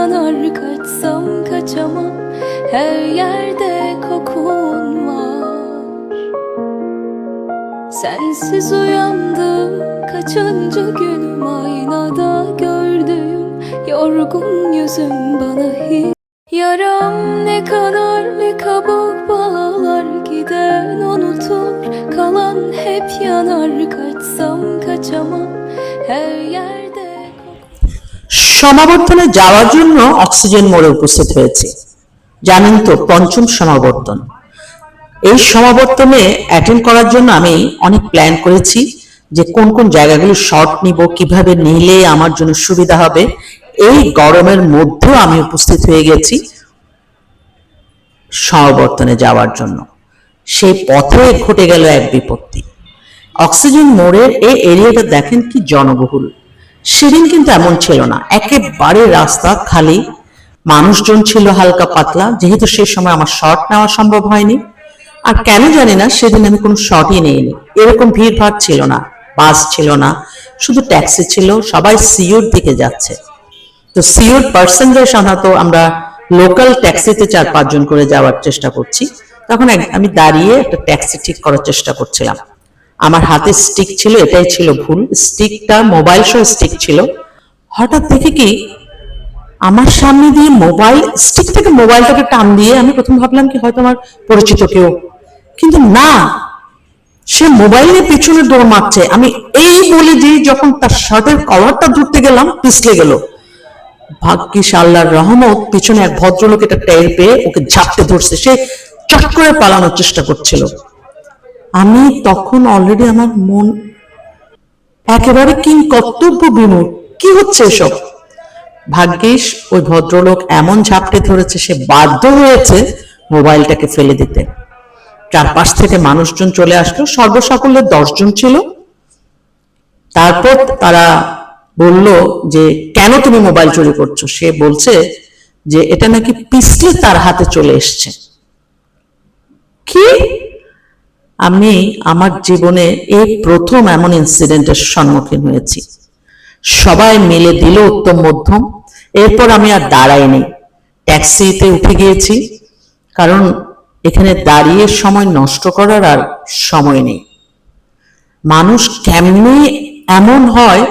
yanar Kaçsam kaçamam. Her yerde kokun var. Sensiz uyandım kaçıncı günüm Aynada gördüğüm yorgun yüzüm bana hiç Yaram. Ne kadar ne kabuk bağlar Giden unutur. Kalan hep yanar Kaçsam kaçamam. Her yerde সমাবর্তনে যাওয়ার জন্য oxygen মোড়ে উপস্থিত হয়েছি। জানেন তো, পঞ্চম সমাবর্তন। এই সমাবর্তনে অ্যাটেন্ড করার জন্য আমি অনেক প্ল্যান করেছি যে কোন কোন জায়গাগুলো শর্ট নিব, কীভাবে নিলে আমার জন্য সুবিধা হবে। এই গরমের মধ্যেও আমি উপস্থিত হয়ে গেছি সমাবর্তনে যাওয়ার জন্য। সেই পথে ঘটে গেল এক বিপত্তি। অক্সিজেন মোড়ের এই এরিয়াটা দেখেন কি জনবহুল। সেদিন কিন্তু এমন ছিল না। একেবারে রাস্তা খালি, মানুষজন ছিল হালকা পাতলা, যেহেতু সে সময় আমার শর্ট নেওয়া সম্ভব হয়নি। আর কেন জানি না, সেদিন আমি কোনো শর্টই নেইনি। এরকম ভিড় ভাড় ছিল না, বাস ছিল না, শুধু ট্যাক্সি ছিল, সবাই সিওর দিকে যাচ্ছে। তো সিওর পার্সনরা সাধারণত আমরা লোকাল ট্যাক্সিতে চার পাঁচজন করে যাওয়ার চেষ্টা করছি। তখন আমি দাঁড়িয়ে একটা ট্যাক্সি ঠিক করার চেষ্টা করছিলাম। আমার হাতে স্টিক ছিল, এটাই ছিল ভুল। স্টিকটা মোবাইল সহ স্টিক ছিল। হঠাৎ দেখি কি, আমার সামনে দিয়ে মোবাইল স্টিক থেকে মোবাইলটাকে টান দিয়ে আমি প্রথম ভাবলাম কি হয়তো আমার পরিচিত কেউ। কিন্তু না, সে মোবাইল নিয়ে পিছনে দৌড় মারছে। আমি এই বলে যে যখন তার শার্টের কভারটা ধরতে গেলাম, পিছলে গেল। ভাগ্যিস আল্লাহর রহমত, পিছনে এক ভদ্রলোক এটা টের পেয়ে ওকে ঝাপটে ধরছে। সে চট করে পালানোর চেষ্টা করছিল। আমি তখন অলরেডি আমার মন একেবারে কি কর্তব্য বিমূর কি হচ্ছে এসব? ভাগ্যিস ওই ভদ্রলোক এমন ঝাপটে ধরেছে, সে বাধ্য হয়েছে মোবাইলটাকে ফেলে দিতে। চারপাশ থেকে মানুষজন চলে আসলো, সর্বসাকল্যে দশজন ছিল। তারপর তারা বলল যে, কেন তুমি মোবাইল চুরি করছ? সে বলছে যে, এটা নাকি পিছলে তার হাতে চলে এসছে। কি? আমি আমার জীবনে এই প্রথম এমন ইনসিডেন্টের সম্মুখীন হয়েছি। সবাই মিলে দিল উত্তম মধ্যম। এরপর আমি আর দাঁড়াইনি। ট্যাক্সিতে উঠে গিয়েছি। কারণ এখানে দাঁড়িয়ে সময় নষ্ট করার আর সময় নেই। মানুষ কেমনি এমন হয়,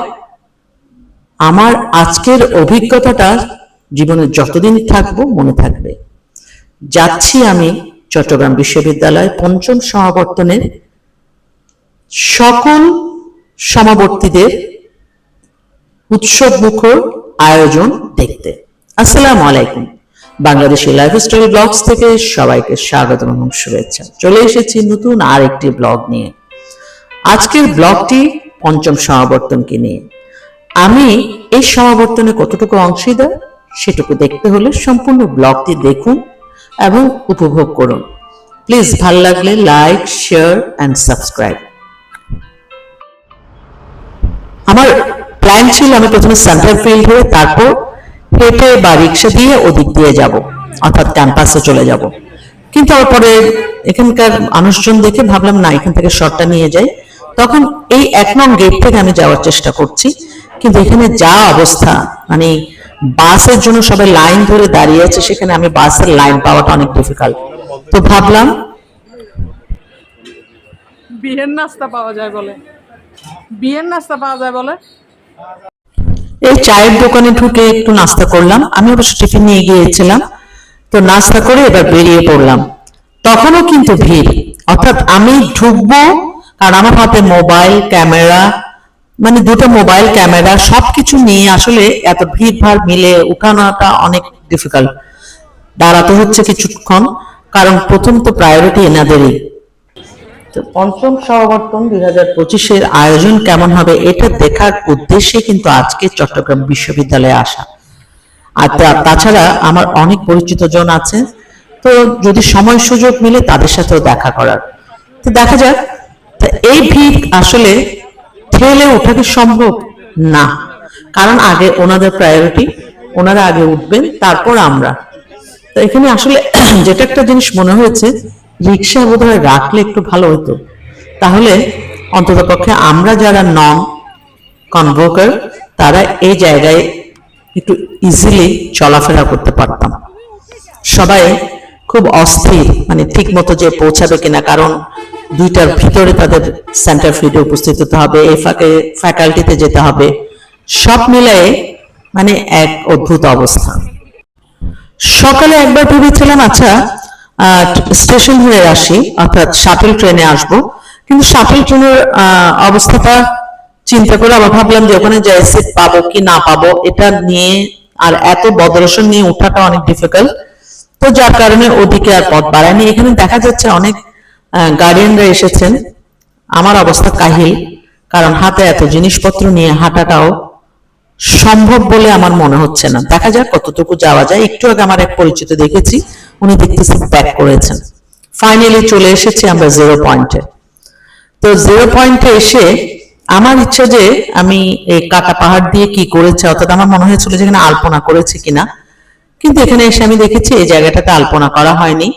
আমার আজকের অভিজ্ঞতাটা জীবনে যতদিন থাকব মনে থাকবে। যাচ্ছি আমি চট্টগ্রাম বিশ্ববিদ্যালয় পঞ্চম সমাবর্তনের সকল সমাবর্তীদের উৎসব মুখর আয়োজন দেখতে। আসসালামু আলাইকুম। বাংলাদেশি লাইফস্টাইল ব্লগস থেকে সবাইকে স্বাগত এবং শুভেচ্ছা। চলে এসেছি নতুন আর একটি ব্লগ নিয়ে। আজকের ব্লগটি পঞ্চম সমাবর্তনকে নিয়ে। আমি এই সমাবর্তনে কতটুকু অংশীদার সেটুকু দেখতে হলে সম্পূর্ণ ব্লগটি দেখুন এবং উপভোগ করুন। প্লিজ ভালো লাগলে লাইক শেয়ার অ্যান্ড সাবস্ক্রাইব আমার প্ল্যান ছিল আমি প্রথমে সেন্ট্রাল ফিল্ড হয়ে তারপর হেঁটে বা রিক্সা দিয়ে ওদিক দিয়ে যাব, অর্থাৎ ক্যাম্পাসে চলে যাব। কিন্তু তারপরে এখানকার মানুষজন দেখে ভাবলাম, না, এখান থেকে শর্টটা নিয়ে যাই। তখন এই এক নং গেট থেকে আমি যাওয়ার চেষ্টা করছি, কিন্তু এখানে যা অবস্থা মানে বাসের জন্য সবাই লাইন ধরে দাঁড়িয়ে আছে সেখানে আমি বাসের লাইন পাওয়াটা অনেক ডিফিকাল্ট তো ভাবলাম বিয়ের নাস্তা পাওয়া যায় বলে। বিয়ের নাস্তা পাওয়া যায় বলে? এই চায়ের দোকানে ঢুকে একটু নাস্তা করলাম। আমি অবশ্য টিফিন নিয়ে গিয়েছিলাম তো নাস্তা করে এবার বেরিয়ে পড়লাম। তখনও কিন্তু ভিড়। অর্থাৎ আমি ঢুকবো আর আমার হাতে মোবাইল ক্যামেরা মানে দুটো মোবাইল ক্যামেরা সবকিছু নিয়ে আসলে এত ভিড় ভাড় মিলে উঠানোটা অনেক ডিফিকাল্ট দাঁড়াতে হচ্ছে কিছুক্ষণ, কারণ প্রথম তো প্রায়োরিটি এনাদেরই। তো পঞ্চম সমাবর্তন দুই হাজার পঁচিশের আয়োজন কেমন হবে এটা দেখার উদ্দেশ্যে কিন্তু আজকে চট্টগ্রাম বিশ্ববিদ্যালয়ে আসা। আর তাছাড়া আমার অনেক পরিচিত জন আছে, তো যদি সময় সুযোগ মিলে তাদের সাথেও দেখা করার। তো দেখা যাক এই ভিড় আসলে ঠেলে ওঠা কি সম্ভব? না। কারণ আগে ওনাদের প্রায়োরিটি ওনারা আগে উঠবেন, তারপর আমরা। তো এখানে আসলে যেটা একটা জিনিস মনে হয়েছে, রিক্সা বোধ হয় রাখলে একটু ভালো হতো। তাহলে অন্ততপক্ষে আমরা যারা নন কনভোকার তারা এই জায়গায় একটু ইজিলি চলাফেরা করতে পারতাম। সবাই খুব অস্থির মানে ঠিক মতো যে পৌঁছাবে কিনা, কারণ দুইটার ভিতরে তাদের সেন্টার ফিডে উপস্থিত হতে হবে, এই ফাঁকে ফ্যাকাল্টিতে যেতে হবে। সব মিলিয়ে মানে এক অদ্ভুত অবস্থা। সকালে একবার ভেবেছিলাম আচ্ছা স্টেশন হয়ে আসি, অর্থাৎ শাটল ট্রেনে আসব। কিন্তু শাটল ট্রেনের অবস্থাটা চিন্তা করে আবার ভাবলাম যে ওখানে যাই সিট পাবো কি না পাবো, এটা নিয়ে আর এত বদরসন নিয়ে ওঠাটা অনেক ডিফিকাল্ট তো যার কারণে ওদিকে আর পথ বাড়ায়নি। এখানে দেখা যাচ্ছে অনেক গার্ডিয়ানরা এসেছেন। আমার অবস্থা কাহিল, কারণ হাতে এত জিনিসপত্র নিয়ে হাঁটাটাও সম্ভব বলে আমার মনে হচ্ছে না। দেখা যাক কতটুকু যাওয়া যায়। একটু আগে আমার এক পরিচিত দেখেছি, উনি দেখতেছি ব্যাক করেছেন। ফাইনালি চলে এসেছি আমরা জিরো পয়েন্টে তো জিরো পয়েন্টে এসে আমার ইচ্ছে যে আমি এই কাটা পাহাড় দিয়ে কি করেছে, অর্থাৎ আমার মনে হয়েছিল যে এখানে আলপনা করেছে কিনা। কিন্তু এখানে এসে আমি দেখেছি এই জায়গাটাতে আলপনা করা হয়নি।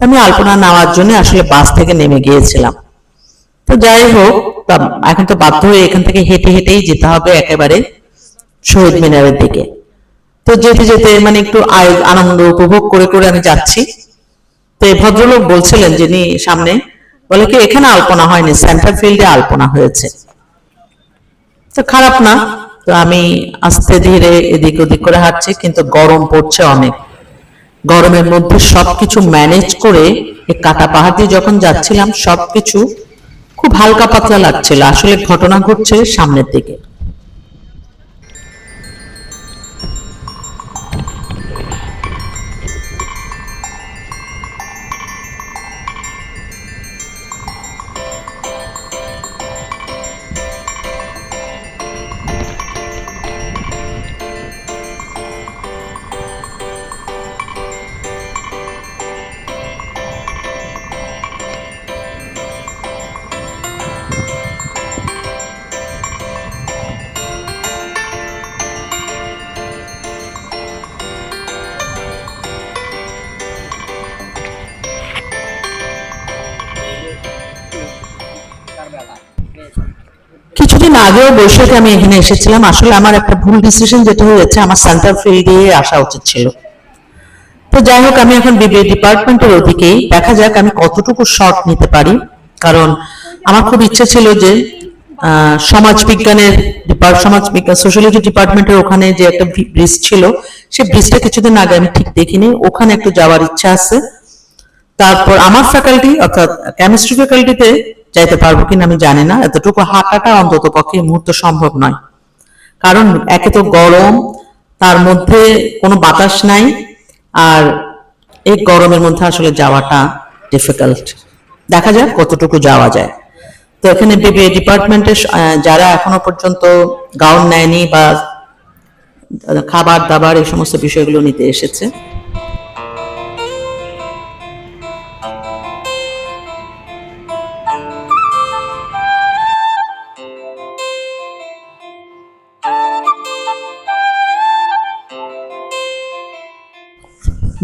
আমি আলপনা নেওয়ার জন্য আসলে বাস থেকে নেমে গিয়েছিলাম। তো যাই হোক এখন তো বাধ্য হয়ে এখান থেকে হেঁটে হেঁটেই যেতে হবে একেবারে শহীদ মিনারের দিকে। তো যেতে যেতে মানে একটু আয়- আনন্দ উপভোগ করে করে আমি যাচ্ছি। তো এই ভদ্রলোক বলছিলেন যিনি সামনে। বলে কি, এখানে আলপনা হয়নি, সেন্টার ফিল্ডে আলপনা হয়েছে। তো খারাপ না। তো আমি আস্তে ধীরে এদিক ওদিক করে হাঁটছি, কিন্তু গরম পড়ছে অনেক। গরমের মধ্যে সবকিছু ম্যানেজ করে কাটা পাহাড় দিয়ে যখন যাচ্ছিলাম, সবকিছু খুব হালকা পাতলা লাগছিল। আসলে ঘটনা ঘটছে সামনের দিকে। আগেও বৈশাখে আমি এখানে এসেছিলাম। আসলে আমার একটা ভুল ডিসিশন যেটা হয়েছে, আমার সেন্টার ফিল্ড আসা উচিত ছিল। তো যাই হোক, আমি এখন বিবিএ ডিপার্টমেন্টের ওদিকেই। দেখা যাক আমি কতটুকু শর্ট নিতে পারি। কারণ আমার খুব ইচ্ছে ছিল যে সমাজ বিজ্ঞানের সমাজ বিজ্ঞান সোশ্যালজি ডিপার্টমেন্টের ওখানে যে একটা ব্রিজ ছিল, সেই ব্রিজটা কিছুদিন আগে আমি ঠিক দেখিনি। ওখানে একটু যাওয়ার ইচ্ছা আছে। তারপর আমার ফ্যাকাল্টি অর্থাৎ কেমিস্ট্রি ফ্যাকাল্টিতে যাইতে পারব কিনা আমি জানি না। এতটুকু হাঁটাটা অন্তত পক্ষে মুহূর্ত সম্ভব নয়। কারণ একে তো গরম, তার মধ্যে কোনো বাতাস নাই, আর এই গরমের মধ্যে আসলে যাওয়াটা ডিফিকাল্ট দেখা যাক কতটুকু যাওয়া যায়। তো এখানে বিবিএ ডিপার্টমেন্টের যারা এখনও পর্যন্ত গাউন নেয়নি বা খাবার দাবার এই সমস্ত বিষয়গুলো নিতে এসেছে।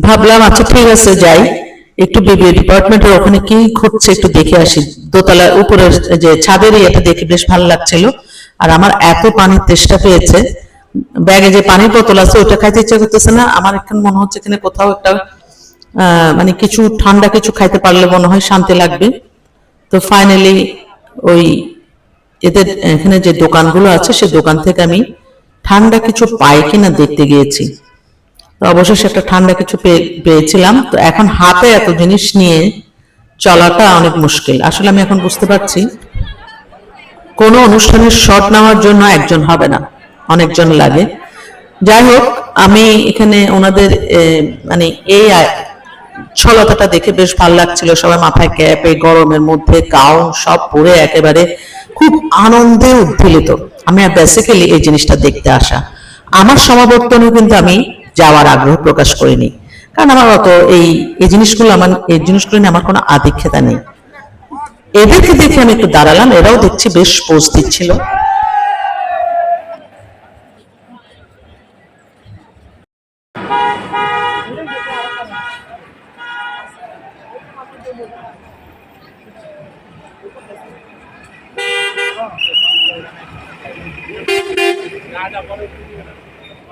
ভাবলাম আচ্ছা ঠিক আছে, যাই। একটু বিবিএ ডিপার্টমেন্টের ওখানে কি ঘটছে একটু দেখে আসি। দোতলার উপরের যে ছাদের ইয়েটা দেখে বেশ ভালো লাগছিল। আর আমার এত পানির তেষ্টা পেয়েছে। ব্যাগে যে পানির বোতল আছে, ওটা খাইতে ইচ্ছা করতেছে না। আমার এখন মনে হচ্ছে এখানে কোথাও একটা মানে কিছু ঠান্ডা কিছু খাইতে পারলে মনে হয় শান্তি লাগবে। তো ফাইনালি ওই এদের এখানে যে দোকানগুলো আছে, সে দোকান থেকে আমি ঠান্ডা কিছু পাই কিনা দেখতে গিয়েছি। অবশেষে একটা ঠান্ডা কিছু পেয়ে- পেয়েছিলাম। তো এখন হাতে এত জিনিস নিয়ে চলাটা অনেক মুশকিল। আসলে আমি এখন বুঝতে পারছি, কোনো অনুষ্ঠানের শট নেওয়ার জন্য একজন হবে না, অনেকজন লাগে। যাই হোক, আমি এখানে ওনাদের মানে এই ছলতাটা দেখে বেশ ভালো লাগছিল। সবাই মাথায় ক্যাপ, এই গরমের মধ্যে গাউন সব পরে একেবারে খুব আনন্দে উদ্বেলিত আমি বেসিক্যালি এই জিনিসটা দেখতে আসা। আমার সমাবর্তনেও কিন্তু আমি যাওয়ার আগ্রহ প্রকাশ করিনি। কারণ আমার অত এই এই জিনিসগুলো আমার, এই জিনিসগুলো নিয়ে আমার কোনো আধিক্ষেতা নেই। এদেরকে দেখে আমি একটু দাঁড়ালাম, এরাও দেখছি বেশ পোজ দিচ্ছিল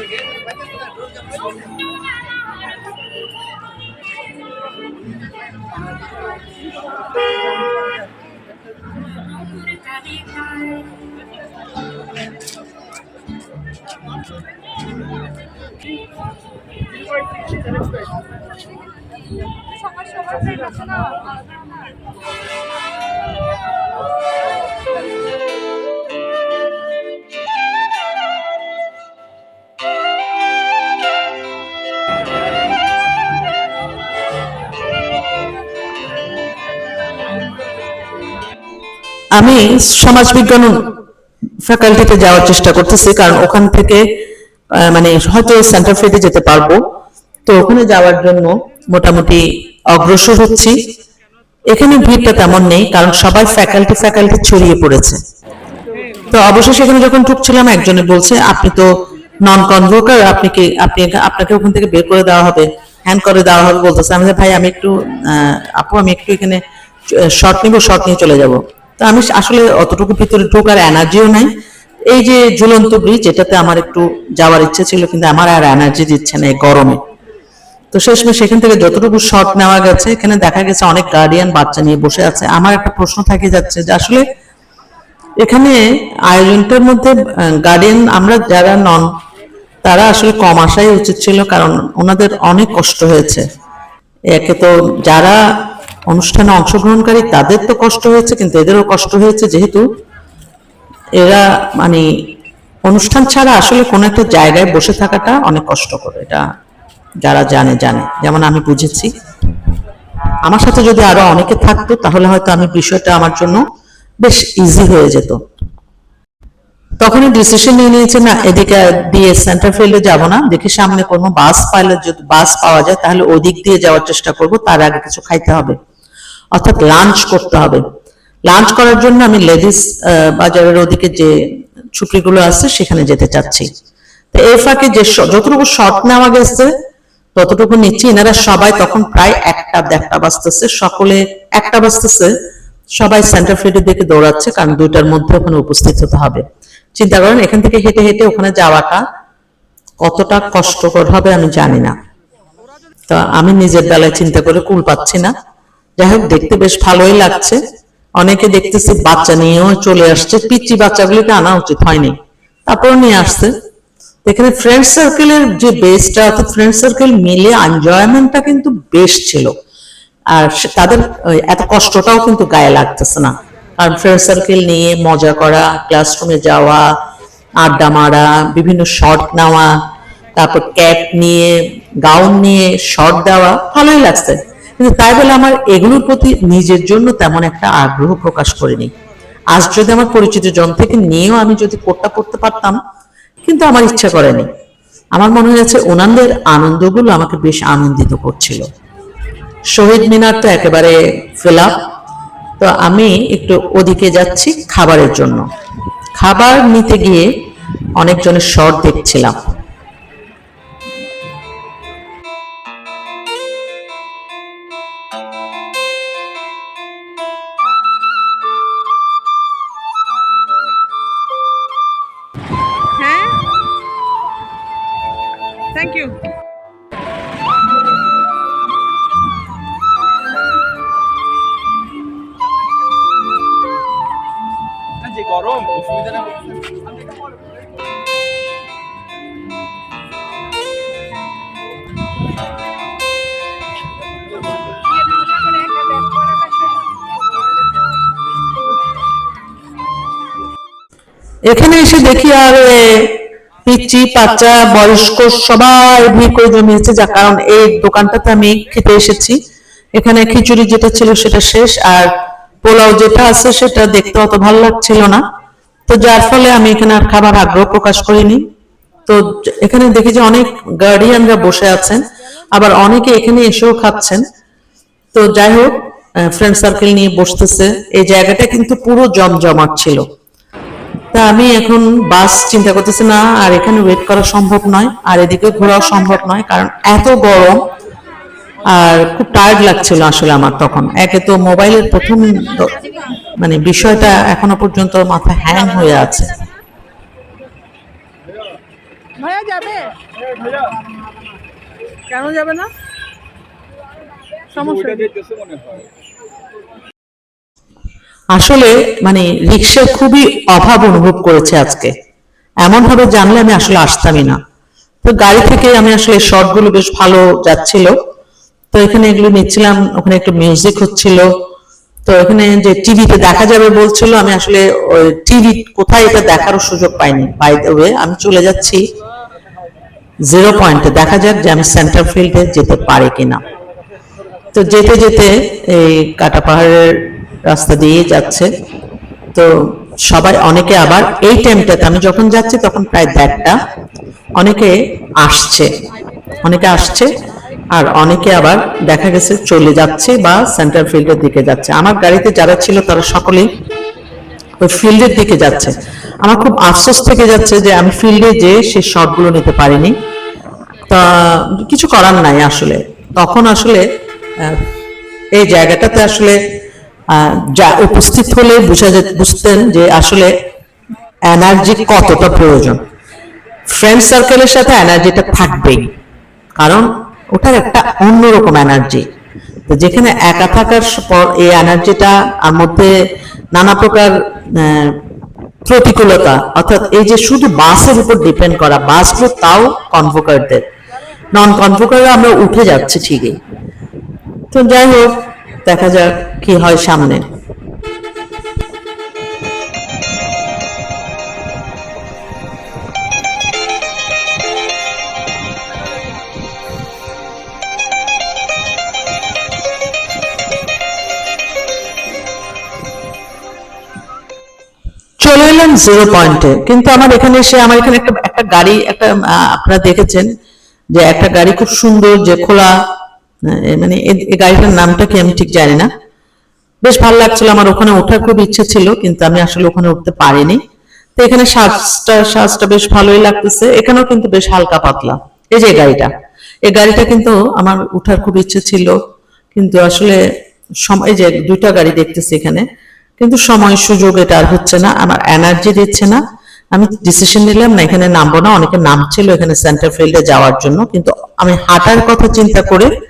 সবার আমি সমাজবিজ্ঞান ফ্যাকাল্টিতে যাওয়ার চেষ্টা করতেছি, কারণ ওখান থেকে মানে হয়তো সেন্টার ফিতে যেতে পারব। তো ওখানে যাওয়ার জন্য মোটামুটি অগ্রসর হচ্ছি। এখানে ভিড়টা তেমন নেই, কারণ সবাই ফ্যাকাল্টি ফ্যাকাল্টি ছড়িয়ে পড়েছে। তো অবশেষে এখানে যখন ঢুকছিলাম, একজনে বলছে, আপনি তো নন কনভোকার আপনি কি, আপনি আপনাকে ওখান থেকে বের করে দেওয়া হবে হ্যান্ড করে দেওয়া হবে বলতেছে। আমি ভাই, আমি একটু আপু, আমি একটু এখানে শর্ট নিব শর্ট নিয়ে চলে যাব। তো আমি আসলে অতটুকু ভিতরে ঢোকার এনার্জিও নাই। এই যে ঝুলন্ত ব্রিজ এটাতে আমার একটু যাওয়ার ইচ্ছে ছিল, কিন্তু আমার আর এনার্জি দিচ্ছে না এই গরমে। তো শেষমেশ সেখান থেকে যতটুকু শর্ট নেওয়া গেছে, এখানে দেখা গেছে অনেক গার্ডিয়ান বাচ্চা নিয়ে বসে আছে। আমার একটা প্রশ্ন থাকে যাচ্ছে যে আসলে এখানে আয়োজনটার মধ্যে গার্ডিয়ান আমরা যারা নন, তারা আসলে কম আসাই উচিত ছিল, কারণ ওনাদের অনেক কষ্ট হয়েছে। একে তো যারা অনুষ্ঠানে অংশগ্রহণকারী তাদের তো কষ্ট হয়েছে, কিন্তু এদেরও কষ্ট হয়েছে যেহেতু এরা মানে অনুষ্ঠান ছাড়া আসলে কোনো একটা জায়গায় বসে থাকাটা অনেক কষ্ট করে এটা যারা জানে জানে। যেমন আমি বুঝেছি। আমার সাথে যদি আরও অনেকে থাকতো, তাহলে হয়তো আমি বিষয়টা আমার জন্য বেশ ইজি হয়ে যেত। তখনই ডিসিশন নিয়ে নিয়েছে না এদিকে দিয়ে সেন্টার ফিল্ডে যাব না। দেখি সামনে কোনো বাস পাইলে যদি বাস পাওয়া যায় তাহলে ওদিক দিয়ে যাওয়ার চেষ্টা করব তার আগে কিছু খাইতে হবে। অর্থাৎ লাঞ্চ করতে হবে। লাঞ্চ করার জন্য আমি লেডিস বাজারের ওদিকে যে ছুটিগুলো আছে সেখানে যেতে চাচ্ছি। তো এই ফাঁকে যে যতটুকু শর্ট নেওয়া গেছে ততটুকু নিচ্ছি। এনারা সবাই তখন প্রায় একটা দেড়টা বাজতেছে। সকলে একটা বাজতেছে। সবাই সেন্টার ফিল্ডের দিকে দৌড়াচ্ছে কারণ দুইটার মধ্যে ওখানে উপস্থিত হতে হবে। চিন্তা করেন, এখান থেকে হেঁটে হেঁটে ওখানে যাওয়াটা কতটা কষ্টকর হবে আমি জানি না। তো আমি নিজের বেলায় চিন্তা করে কুল পাচ্ছি না। যাই হোক, দেখতে বেশ ভালোই লাগছে। অনেকে দেখতেছি বাচ্চা নিয়েও চলে আসছে। পিচ্ছি বাচ্চাগুলিকে আনা উচিত হয়নি। তারপর নিয়ে আসছে। এখানে ফ্রেন্ড সার্কেলের যে বেসটা অর্থাৎ ফ্রেন্ড সার্কেল মিলে এনজয়মেন্টটা কিন্তু বেশ ছিল। আর তাদের এত কষ্টটাও কিন্তু গায়ে লাগতেছে না। কারণ ফ্রেন্ড সার্কেল নিয়ে মজা করা ক্লাসরুমে যাওয়া, আড্ডা মারা, বিভিন্ন শর্ট নেওয়া, তারপর ক্যাপ নিয়ে গাউন নিয়ে শর্ট দেওয়া, ভালোই লাগছে। কিন্তু তাই বলে আমার এগুলোর প্রতি নিজের জন্য তেমন একটা আগ্রহ প্রকাশ করিনি। আজ যদি আমার পরিচিত জন থেকে নিয়েও আমি যদি কোটটা পড়তে পারতাম, কিন্তু আমার ইচ্ছা করেনি। আমার মনে হয়েছে ওনাদের আনন্দগুলো আমাকে বেশ আনন্দিত করছিল। শহীদ মিনার তো একেবারে ফিল আপ তো আমি একটু ওদিকে যাচ্ছি খাবারের জন্য। খাবার নিতে গিয়ে অনেকজনের শর্ট দেখছিলাম। এখানে এসে দেখি আর এ, পিচ্চি বাচ্চা বয়স্ক সবাই ভিড় করে জমিয়েছে যার কারণ এই দোকানটাতে আমি খেতে এসেছি। এখানে খিচুড়ি যেটা ছিল সেটা শেষ আর পোলাও যেটা আছে সেটা দেখতে অত ভালো লাগছিল না। তো যার ফলে আমি এখানে আর খাবার আগ্রহ প্রকাশ করিনি। তো এখানে দেখি যে অনেক গার্ডিয়ানরা বসে আছেন আবার অনেকে এখানে এসেও খাচ্ছেন। তো যাই হোক ফ্রেন্ড সার্কেল নিয়ে বসতেছে। এই জায়গাটা কিন্তু পুরো জমজমাট ছিল। তা আমি এখন বাস চিন্তা করতেছি না, আর এখানে ওয়েট করা সম্ভব নয়, আর এদিকে ঘোরাও সম্ভব নয়, কারণ এত গরম, আর খুব টায়ার্ড লাগছিল আসলে আমার তখন। একে তো মোবাইলের প্রথম মানে বিষয়টা এখনও পর্যন্ত মাথা হ্যাং হয়ে আছে। কেন যাবে না? সমস্যা? আসলে মানে রিক্সার খুবই অভাব অনুভব করেছে আজকে। এমন ভাবে জানলে আমি আসলে আসতামই না। তো গাড়ি থেকে আমি আসলে শর্টগুলো বেশ ভালো যাচ্ছিল। তো এখানে এগুলো নিচ্ছিলাম, ওখানে একটু মিউজিক হচ্ছিল। তো এখানে যে টিভিতে দেখা যাবে বলছিল, আমি আসলে টিভি কোথায় এটা দেখারও সুযোগ পাইনি। বাই দ্য ওয়ে আমি চলে যাচ্ছি জিরো পয়েন্টে দেখা যাক যে আমি সেন্টার ফিল্ডে যেতে পারি কিনা। তো যেতে যেতে এই কাটা পাহাড়ের রাস্তা দিয়ে যাচ্ছে। তো সবাই অনেকে আবার এই টাইমটাতে আমি যখন যাচ্ছি তখন প্রায় দেড়টা, অনেকে আসছে অনেকে আসছে, আর অনেকে আবার দেখা গেছে চলে যাচ্ছে বা সেন্টার ফিল্ডের দিকে যাচ্ছে। আমার গাড়িতে যারা ছিল তারা সকলেই ওই ফিল্ডের দিকে যাচ্ছে। আমার খুব আফসোস থেকে যাচ্ছে যে আমি ফিল্ডে যে সে শটগুলো নিতে পারিনি। তা কিছু করার নাই আসলে। তখন আসলে এই জায়গাটাতে আসলে যা উপস্থিত হলে বুঝা বুঝতেন যে আসলে এনার্জি কতটা প্রয়োজন। ফ্রেন্ড সার্কেলের সাথে এনার্জিটা থাকবেই। কারণ ওটার একটা অন্যরকম এনার্জি। তো যেখানে একা থাকার পর এই এনার্জিটা আর মধ্যে নানা প্রকার প্রতিকূলতা, অর্থাৎ এই যে শুধু বাসের উপর ডিপেন্ড করা বাসগুলো তাও কনভোকারদের নন কনভোকাররা আমরা উঠে যাচ্ছি ঠিকই। তো যাই হোক, দেখা যাক। কি হয় সামনে? চলে এলাম জিরো পয়েন্টে কিন্তু আমার এখানে এসে, আমার এখানে একটা একটা গাড়ি, একটা আপনারা দেখেছেন যে একটা গাড়ি খুব সুন্দর, যে খোলা মানে এই গাড়িটার নামটা কি আমি ঠিক জানি না। বেশ ভালো লাগছিল, আমার ওখানে ওঠার খুব ইচ্ছে ছিল, কিন্তু আমি আসলে ওখানে উঠতে পারিনি। তো এখানে সাজটা সাজটা বেশ ভালোই লাগতেছে, এখানেও কিন্তু বেশ হালকা পাতলা। এই যে গাড়িটা, এই গাড়িটা কিন্তু আমার উঠার খুব ইচ্ছে ছিল, কিন্তু আসলে সম- এই যে দুইটা গাড়ি দেখতেছি এখানে, কিন্তু সময়, সুযোগ এটা আর হচ্ছে না, আমার এনার্জি দিচ্ছে না। আমি ডিসিশন নিলাম না, এখানে নামবো না, অনেকে নামছিল এখানে সেন্টার ফিল্ডে যাওয়ার জন্য, কিন্তু আমি হাঁটার কথা চিন্তা করে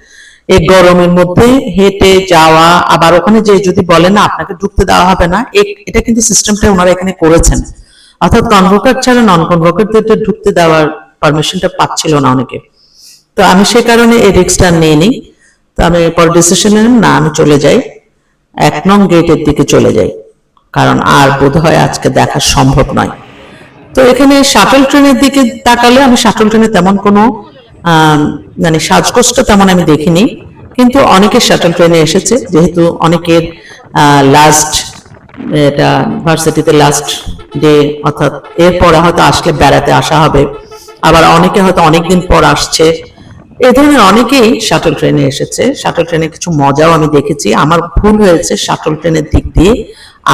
এই গরমের মধ্যে হেঁটে যাওয়া আবার ওখানে যে যদি বলে না আপনাকে ঢুকতে দেওয়া হবে না এটা কিন্তু সিস্টেমটা ওনারা এখানে করেছেন। অর্থাৎ কনভোকার ছাড়া নন কনভোকারদের ঢুকতে দেওয়ার পারমিশনটা পাচ্ছিল না অনেকে। তো আমি সে কারণে এই রিক্সটা নিয়ে নিই। তো আমি এরপর ডিসিশন নিলাম না আমি চলে যাই। এক নং গেটের দিকে চলে যাই। কারণ আর বোধ হয় আজকে দেখা সম্ভব নয়। তো এখানে শাটল ট্রেনের দিকে তাকালে আমি শাটল ট্রেনে তেমন কোনো মানে সাজগোজটা তেমন আমি দেখিনি, কিন্তু অনেকে শাটল ট্রেনে এসেছে, যেহেতু অনেকের লাস্ট এটা ভার্সিটিতে লাস্ট ডে অর্থাৎ এরপরে হয়তো আসলে বেড়াতে আসা হবে, আবার অনেকে হয়তো অনেকদিন পর আসছে এই ধরনের অনেকেই শাটল ট্রেনে এসেছে শাটল ট্রেনে কিছু মজাও আমি দেখেছি, আমার ভুল হয়েছে শাটল ট্রেনের দিক দিয়ে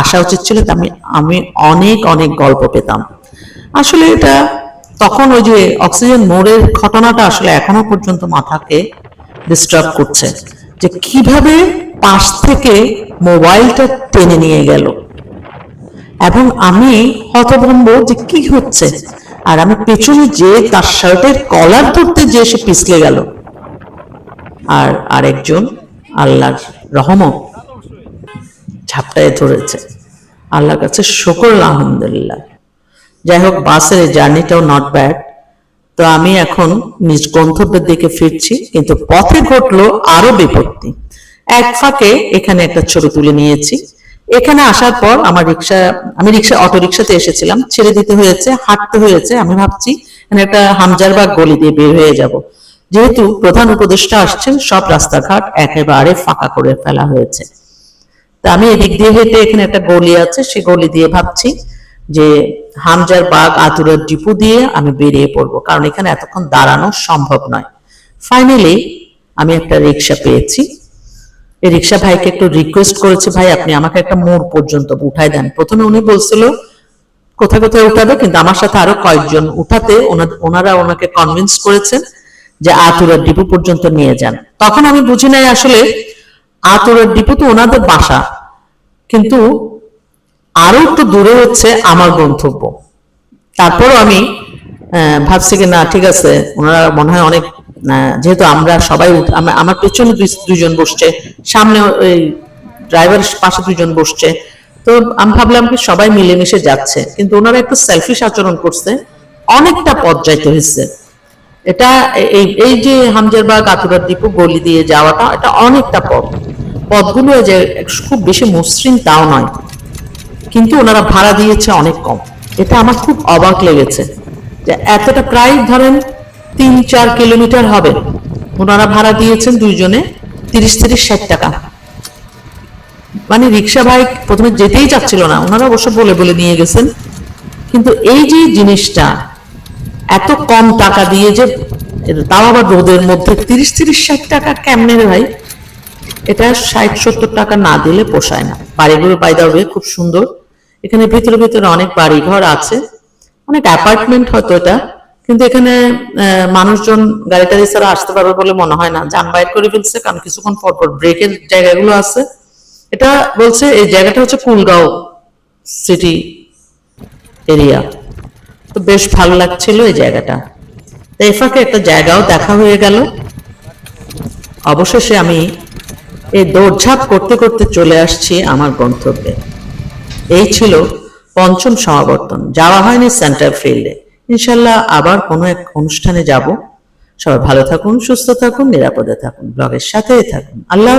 আসা উচিত ছিল আমি আমি অনেক অনেক গল্প পেতাম, আসলে এটা তখন ওই যে অক্সিজেন মোড়ের ঘটনাটা আসলে এখনও পর্যন্ত মাথাকে ডিস্টার্ব করছে। যে কীভাবে পাশ থেকে মোবাইলটা টেনে নিয়ে গেল। এবং আমি হতভম্ব যে কি হচ্ছে? আর আমি পেছনে যে তার শার্টের কলার ধরতে যে সে পিছলে গেল। আর আরেকজন আল্লাহর রহমত ঝাপটায় ধরেছে। আল্লাহর কাছে শুকর, আলহামদুলিল্লাহ। যাই হোক, বাসের জার্নিটাও নট ব্যাড তো আমি এখন নিজ গন্তব্যের দিকে ফিরছি, কিন্তু পথে ঘটলো আরও বিপত্তি। এক ফাঁকে এখানে একটা ছবি তুলে নিয়েছি। এখানে আসার পর আমার রিক্সা, আমি রিক্সা, অটো রিক্সাতে এসেছিলাম। ছেড়ে দিতে হয়েছে, হাঁটতে হয়েছে, আমি ভাবছি এখানে একটা হামজার বা গলি দিয়ে বের হয়ে যাব। যেহেতু প্রধান উপদেষ্টা আসছেন, সব রাস্তাঘাট একেবারে ফাঁকা করে ফেলা হয়েছে। তা আমি এদিক দিয়ে হেঁটে এখানে একটা গলি আছে, সে গলি দিয়ে ভাবছি যে হামজার বাগ আতুরার ডিপু দিয়ে আমি বেরিয়ে পড়ব, কারণ এখানে এতক্ষণ দাঁড়ানো সম্ভব নয়। ফাইনালি আমি একটা রিক্সা পেয়েছি। এই রিক্সা ভাইকে একটু রিকোয়েস্ট করেছি, ভাই, আপনি আমাকে একটা মোড় পর্যন্ত উঠাই দেন। প্রথমে উনি বলছিল, কোথায় কোথায় উঠাবে? কিন্তু আমার সাথে আরও কয়েকজন উঠাতে ওনা- ওনারা ওনাকে কনভিন্স করেছেন যে আতুরার ডিপু পর্যন্ত নিয়ে যান। তখন আমি বুঝি নাই আসলে আতুরার ডিপু তো ওনাদের বাসা, কিন্তু আরও একটু দূরে হচ্ছে আমার গন্তব্য। তারপরও আমি ভাবছি কি না, ঠিক আছে, ওনারা মনে হয় অনেক যেহেতু আমরা সবাই আমার পেছনে দুই- দুইজন বসছে, সামনে ওই ড্রাইভার পাশে দুইজন বসছে। তো আমি ভাবলাম কি সবাই মিলেমিশে যাচ্ছে, কিন্তু ওনারা একটু সেলফিশ আচরণ করছে, অনেকটা পর্যায়িত হয়েছে। এটা এই এই যে হামজারবাগ আতুরার দ্বীপ গলি দিয়ে যাওয়াটা, এটা অনেকটা পথ। পথগুলো যে খুব বেশি মসৃণ তাও নয়। কিন্তু ওনারা ভাড়া দিয়েছে অনেক কম। এটা আমার খুব অবাক লেগেছে যে এতটা প্রায় ধরেন তিন চার কিলোমিটার হবে। ওনারা ভাড়া দিয়েছেন দুইজনে তিরিশ তিরিশ, ষাট টাকা। মানে রিক্সা ভাই প্রথমে যেতেই চাচ্ছিল না, ওনারা অবশ্য বলে বলে নিয়ে গেছেন। কিন্তু এই যে জিনিসটা, এত কম টাকা দিয়ে যে তাও আবার রোদের মধ্যে তিরিশ তিরিশ, ষাট টাকা কেমনে ভাই? এটা ষাট, সত্তর টাকা না দিলে পোষায় না। বাড়িগুলো বাই হবে খুব সুন্দর। এখানে ভিতরে ভিতরে অনেক বাড়ি ঘর আছে। অনেক অ্যাপার্টমেন্ট হয়তো এটা। কিন্তু এখানে মানুষজন গাড়ি টাড়ি ছাড়া আসতে পারবে বলে মনে হয় না। যান বাইর করে ফেলছে, কারণ কিছুক্ষণ পর পর ব্রেকের জায়গাগুলো আছে। এটা বলছে, এই জায়গাটা হচ্ছে কুলগাঁও সিটি এরিয়া তো বেশ ভালো লাগছিল এই জায়গাটা। তো এ ফাঁকে একটা জায়গাও দেখা হয়ে গেল। অবশেষে আমি এই দৌড়ঝাঁপ করতে করতে চলে আসছি আমার গন্তব্যে। এই ছিল পঞ্চম সমাবর্তন। যাওয়া হয়নি সেন্টার ফিল্ডে ইনশাল্লাহ আবার কোনো এক অনুষ্ঠানে যাব। সবাই ভালো থাকুন, সুস্থ থাকুন, নিরাপদে থাকুন। ব্লগের সাথেই থাকুন। আল্লাহ।